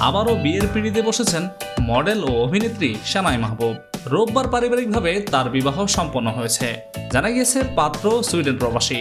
আবারও বিয়ের পিঁড়িতে বসেছেন মডেল ও অভিনেত্রী সানাই মাহবুব। রোববার পারিবারিকভাবে তার বিবাহ সম্পন্ন হয়েছে। জানা গিয়েছে পাত্র সুইডেন প্রবাসী।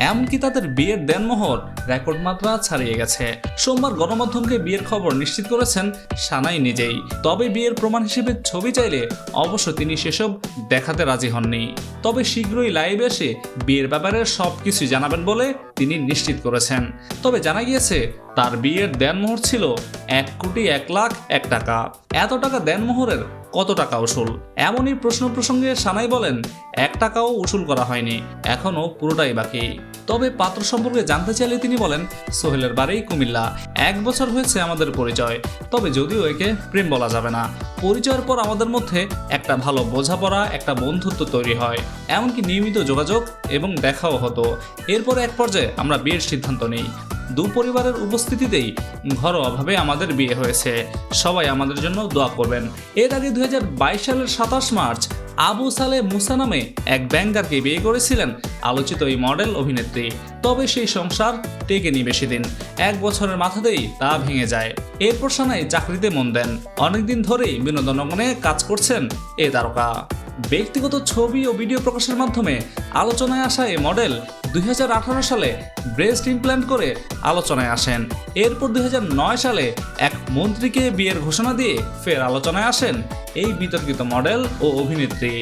এমনকি তাদের বিয়ের দেনমোহর রেকর্ড মাত্রা ছাড়িয়ে গেছে। সোমবার গণমাধ্যমকে বিয়ের খবর নিশ্চিত করেছেন সানাই নিজেই। তবে বিয়ের প্রমাণ হিসেবে ছবি চাইলে অবশ্য তিনি সেসব দেখাতে রাজি হননি। তবে শীঘ্রই লাইভে এসে বিয়ের ব্যাপারে সব কিছু জানাবেন বলে তিনি নিশ্চিত করেছেন। তবে জানা গিয়েছে, তার বিয়ের দেনমোহর ছিল এক কোটি এক লাখ এক টাকা। এত টাকা দেনমোহরের কত টাকা উসুল? এমনই প্রশ্ন প্রসঙ্গে সানাই বলেন, এক টাকাও উসুল করা হয়নি। এখনও পুরোটাই বাকি। তবে পাত্র সম্পর্কে জানতে চাইলে তিনি বলেন, সোহেলের বাড়ি কুমিল্লা। এক বছর হয়েছে আমাদের পরিচয়, তবে যদিও একে প্রেম বলা যাবে না। পরিচয়ের পর আমাদের মধ্যে একটা ভালো বোঝাপড়া, একটা বন্ধুত্ব তৈরি হয়। এমনকি নিয়মিত যোগাযোগ এবং দেখাও হতো। এরপর এক পর্যায়ে আমরা বিয়ের সিদ্ধান্ত নিই। দু পরিবারের উপস্থিতিতেই ঘরোয়াভাবে আমাদের বিয়ে হয়েছে। সবাই আমাদের জন্য দোয়া করবেন। এর আগে দুই হাজার বাইশ সালের সাতাশ মার্চ আবু সালে মুসা নামে এক ব্যাঙ্গারকে বিয়ে করেছিলেন আলোচিত এই মডেল অভিনেত্রী। তবে সেই সংসার টেকেনি বেশি দিন এক বছরের মাথাতেই তা ভেঙে যায়। এরপর সানাই চাকরিতে মন দেন। অনেকদিন ধরেই বিনোদন অঙ্গনে কাজ করছেন এ তারকা। ব্যক্তিগত ছবি ও ভিডিও প্রকাশের মাধ্যমে আলোচনায় আসা এই মডেল দুই হাজার আঠারো সালে ব্রেস্ট ইমপ্ল্যান্ট করে আলোচনায় আসেন। এরপর দুই হাজার নয় সালে এক মন্ত্রীকে বিয়ের ঘোষণা দিয়ে ফের আলোচনায় আসেন এই বিতর্কিত মডেল ও অভিনেত্রী।